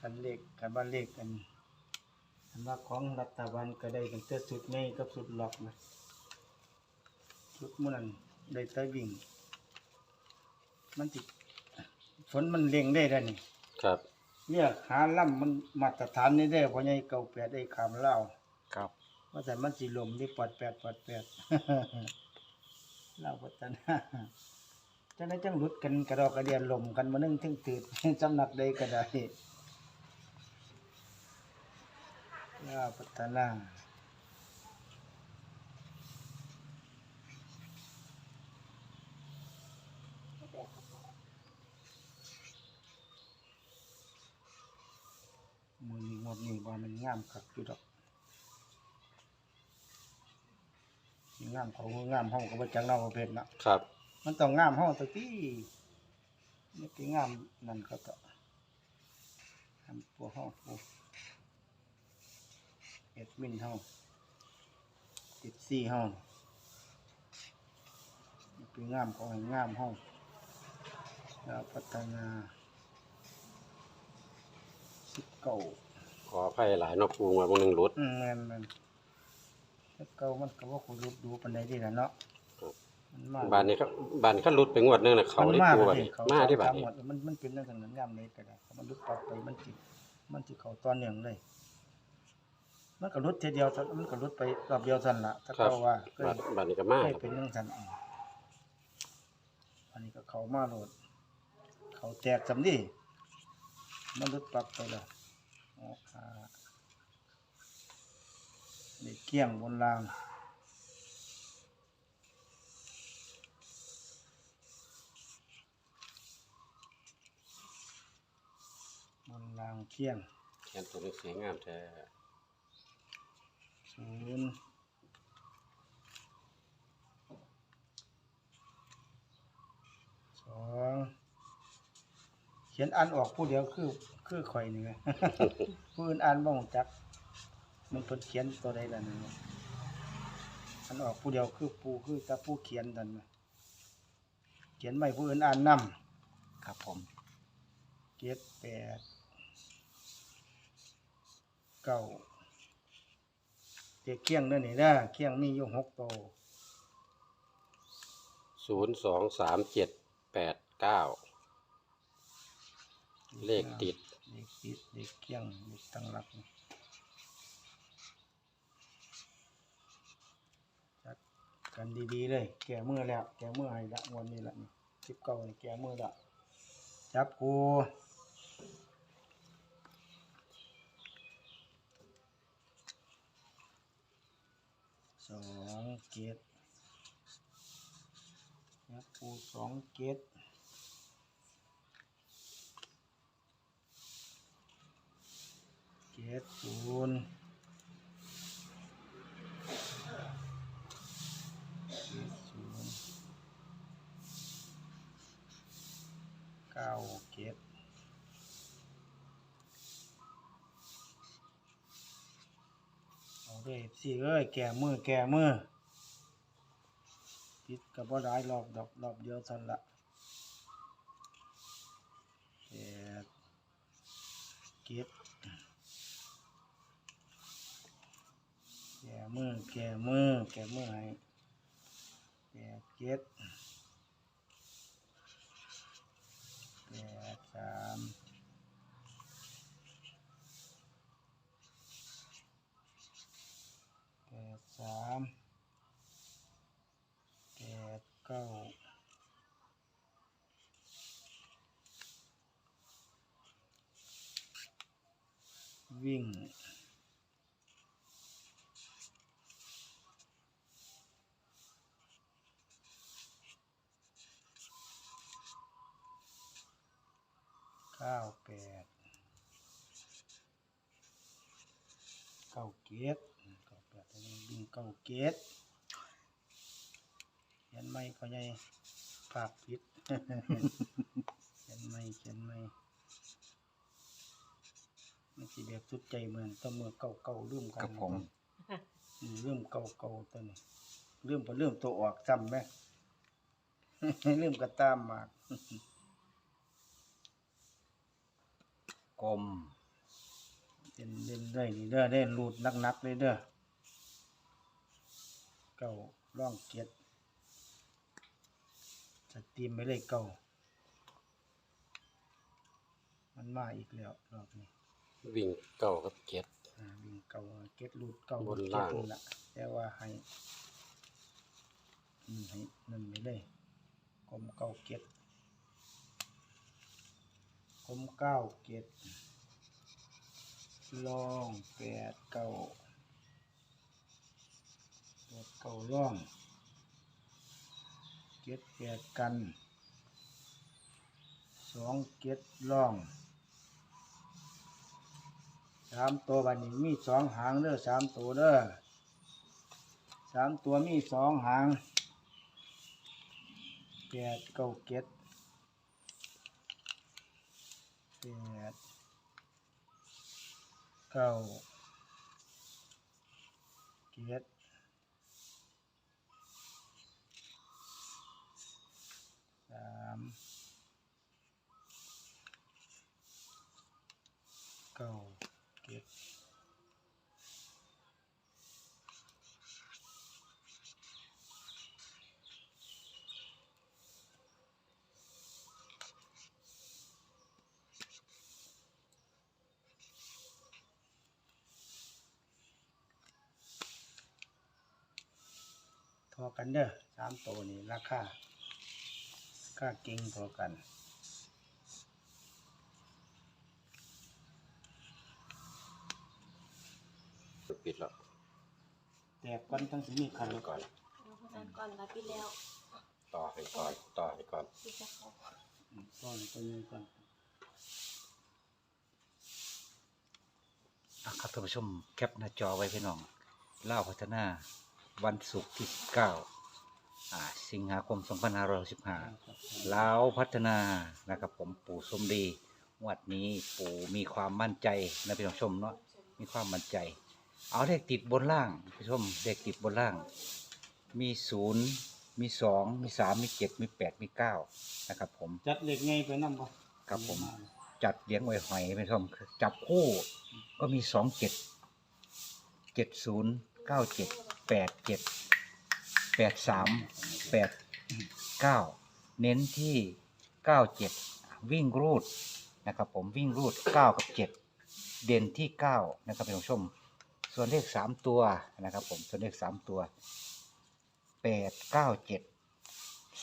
กันเลขกันว่าเลขกันอันว่าของรัฐบาลก็ได้ตั้งแต่สุดในกับสุดหลอกนะสุดมื้อนั้นได้แตะวิ่ง มันสิฝนมันเล็งได้แล้วนี่ครับ เนี่ยหาล่ำมันมาตรฐานนี่ได้เพราะไงเก่าแปดได้ขามเล่าวครับว่าแต่มันสิลมนี่ปอดแปดปอดแปดเล่าพัฒนาจังได้จังหลุดกันกระดอกกระเดียนลมกันมานึ่งถึงตืดจำหนักใดก็ได้ เล่าพัฒนามือนี้หมดนี่ว่ามันงามคักอยู่ดอกงามเขางามห้องก็บ่จังเนาประเภทนะครับ มันต้องงามห้องตัวที่นี่ที่งามนั่นเขาก็ทำปัวห้องปูเอ็ดมินห้องติดซี่ห้องนี่เป็นงามของให้งามห้องแล้วพัฒนาสิบเก่าขออภัยหลายเนาะปูมาบางหนึงรุดอืมแม่นแม่นสิบเก่ามันก็ว่าคุรุดดูปันใดดีแหละเนาะครับ มันมาบ้านนี้ก็บ้านนี้ก็รุดไปงวดหนึงน่ะเขาได้ปูบัดนี้มาที่บัดนี้เขมันมันเป็นเรื่องนั้นงามเลยก็ได้มันลุกปับไปมันสิมันสิเข้าตอนเนื่องเลย มันก็ลุดทีเดียวซั่นมันก็ลุดไปรอบเดียวซั่นล่ะถ้าครับเขาว่าเคยบ้านบ้านนี้ก็มาเคยครับเป็นเรื่องซั่นอืมอันนี้ก็เข้ามาโลด เขาแตกสำนีมันลุดปับไปแล้วอ๋อค่ะนี่เกี้ยงบนรางบนรางเกี้ยงเขียนตัวนี้สวยงามแท้ ศูนย์สองเขียนอ่านออกผู้เดียวคือคือข่อยนี่ไง ผู้อื่นอ่านบ่รู้จัก มันเพิ่นเขียนตัวใดล่ะนี่อันออกผู้เดียวคือปูคือแต่ผู้เขียนนั่นน่ะเขียนไม่ผู้อื่นอ่านนำครับผมเจ็ดแปดเก้า เด็กเคียงเด้อนี่นะเคียงมีอยู่หกโตวศูนย์สองสามเจ็ดแปดเก้าเลขติดเด็กติดเด็กเคียงเด็กตั้งหลักนี่จัดกันดีๆเลย แก่มือแล้ว แก่มือให้ละงวันนี้ละนี่สิบเก้านี่แก่มือละจับกูสอง เกตจับกูสองเกตเจ็ดศูนเจ็ดศูนเก้าเจ็ดเอาเลยสี่เอ้ยแก่มือแก่มือ ติดกับว่าร้ายรอบดอกรอบเดียวสันละแปดเจ็ดแก่มือแก่มือแก่มือให้แก่เจ็ดแก่สามแก่สามแก่เก้า วิ่ง เก้าแปดเก้าเกตเก้าแปดอันนี้วิ่งเก้าเกตเขียนไม่พอใหญ่ภาพผิดเขียนไม่เขียนไม่ มันสิแบบสุดใจเหมือนต้องมือเก่าเก่าๆลืมกันครับผม อืมลืมเก่าเก่าๆตัวนี้ลืมพอลืมตัวออกจำไหมลืมกระตามมาก กลมเป็นเล่นเลยนี่เด้อเล่นรูดนักๆเลยเด้อเก้าร่องเกียรติสตรีมไปเลยเก้ามันมาอีกแล้วรอบนี้ วิ่งเก่ากับเจ็ด อ่าวิ่งเก่าเก็ตรูดเก่าบนเก็ตล่าง นี่ละแต่ว่าให้อืมให้นั่นไปเลยกลมเก้าเก็ตกลมเก้าเก็ตลองแปดเก้าแปดเก้าล่องเก็ตแปดกันสองเก็ตล่อง สามตัวบัดนี้มีสองหางเด้อสามตัวเด้อสามตัวมีสองหางแปดเก้าเก็ดแปดเก้าเก็ดสามเก้าเก็ด ท อกันเด้อสามตัวนี่ราคาค่าเก่งทอกันปิดแล้วแต่ก่อนทั้งสิมีคันก่อนเอาพนันก่อนรับปิดแล้วต่อให้ก่อนต่อให้ก่อนปิดจะเขาอืมก้อนตัวนี้ก่อนอะครับท่านผู้ชมแคปหน้าจอไว้พี่น้องเล่าวพัฒนา วันศุกร์ที่9อ่าสิงหาคม2515ลาวพัฒนานะครับผมปู่สมดีงวัดนี้ปู่มีความมั่นใจนะพี่น้องชมเนาะมีความมั่นใจ เอาเลขติดบนล่างพี่ชมเลขติดบนล่าง มีศูนย์มีสองมีสามมีเจ็ดมีแปดมีเก้านะครับผมจัดเหล็กไงไปนำบ่ครับผมจัดเลี้ยงไว้หอยเป็นส้มจับคู่ก็มีสองเจ็ดเจ็ดศูนย์เก้าเจ็ด แปดเจ็ดแปดสามแปดเก้าเน้นที่เก้าเจ็ดวิ่งรูดนะครับผมวิ่งรูดเก้ากับเจ็ดเด่นที่เก้านะครับเป็นผู้ชม ส่วนเลขสามตัวนะครับผมส่วนเลขสามตัวแปดเก้าเจ็ด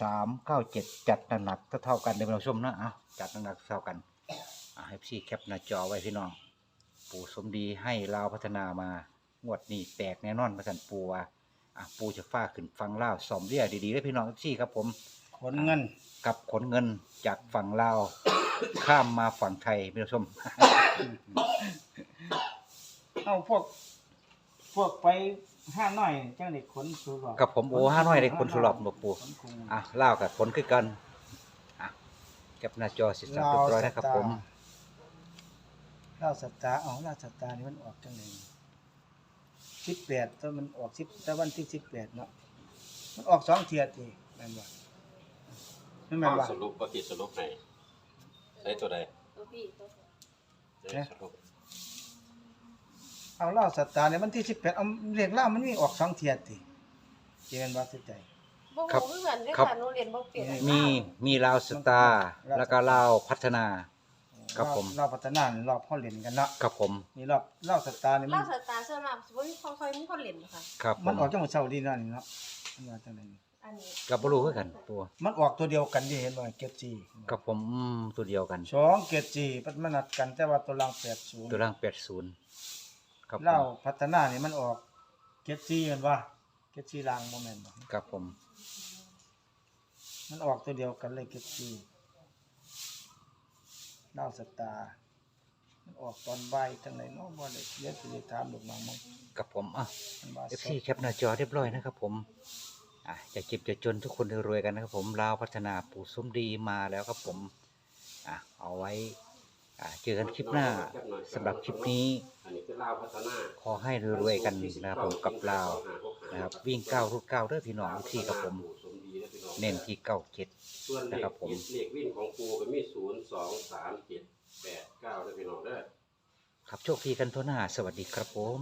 สามเก้าเจ็ดจัดหนักๆเท่ากันเดี๋ยวเราชมนะอะจัดหนักเท่ากันอ่าให้พี่แคปหน้าจอไว้พี่น้อง ปู่สมดีให้ลาวพัฒนามา งวดนี้แตกแน่นอนประสันปูว่าอะปูจะฟ้าขึ้นฟังลาวสอมเรียดีๆเลยพี่น้องพี่ครับผม ขนเงิน กับขนเงินจากฝั่งลาว ข้ามมาฝั่งไทยพี่ผู้ชม เอาพวก พวกไปห้าน้อยจังได้ขนสุรอบกับผมโอ้ห้าน้อยได้ขนสุรอบบ่ปู่ขนคุง อะลาวกับขนคือกันอะแคปหน้าจอสิสับเรียบร้อยนะครับผมเล่าสตาร์เอาเล่าสตาร์นี่มันออกจังได สิบแปดตัวมันออกสิบแต่วันที่สิบแปดเนาะมันออกสองเทียทีแม่นบ่ไม่นแม่นบ่สรุปว่ากี่สรุปให้ใช้ตัวใดตัวพี่ตัวใช้สรุปเอาเล่าสตาร์ในวันที่สิบแปดเอาเรียกเล่ามันมีออกสองเทียทีเจนว่าสิใจบ่ครับฮู้คือกันเด้อครับค่ะหนูเรียนบ่เปลี่ยนมีมีลาวสตาร์แล้วก็ลาวพัฒนา ครับผม รอบพัฒนารอบเขาเล่นกันเนาะครับผม นี่รอบเล่าสตาร์นี่มัล่านสตาร์ส่วนมากบ่มีค่อยๆมีคนเล่นค่ะ ครับผมันมออกจังหวัดเช้าดีนั่นนี่เนาะมันว่าจังไดนี่อันนี้กับบรูคือกันตัวมันออกตัวเดียวกันที่เห็นบ่เกตจีกับผมอืมตัวเดียวกัน สองเกตจีมันนัดกันแต่ว่าตัวรางแปดศูนย์ตัวล่างแปดศูนย์ครับผเล่ามพัฒนานี่มันออกเกตจีกันว่าเกตจีรางโมเมนต์บ่ครับผมมันออกตัวเดียวกันเลยเกตจี เล่าสตาร์มันออกตอนบ่ายจังไดเนาะบ่ได้เดี๋ยวสิได้ถามลูกน้องมึงกับผมอะ มันว่าเอฟซีแคปหน้าจอเรียบร้อยนะครับผมอะจะเจ็บจะจนทุกคนรวยๆกันนะครับผมลาวพัฒนาปู่สมดีมาแล้วครับผมอะเอาไว้อะเจอกันคลิปหน้าสำหรับคลิปนี้อันนี้คือลาวพัฒนาขอให้รวยๆกันนะครับผมกับลาวนะครับวิ่งเก้ารุดเก้าเด้อพี่น้องที่ครับผม เน้นที่เก้าเจ็ด ส่วนเลนะขครับผม เลขวิ่งของครูก็มีศูนย์สองสามเจ็ดแปดเก้าด้วยพี่น้องเด้อ ครับโชคดีกันทั่วหน้า สวัสดีครับผม